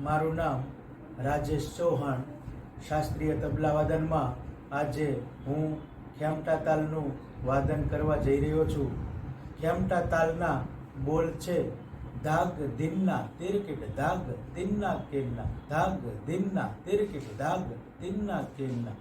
મારું નામ રાજેશ ચૌહાણ. શાસ્ત્રીય તબલા વાદનમાં આજે હું ખેમટા તાલનું વાદન કરવા જઈ રહ્યો છું. ખેમટા તાલના બોલ છે, ધાગ દિનના તિરકીટ, ધાગ દિનના કેમના, ધાગ દિનના તિરકીટ, ધાગ દિનના કેનના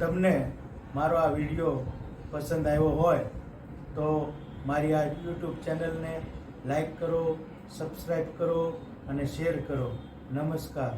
તમને મારો આ વીડિયો પસંદ આવ્યો હોય, તો મારી આ યુટ્યુબ ચેનલને લાઈક કરો સબસ્ક્રાઈબ કરો અને શેર કરો. નમસ્કાર.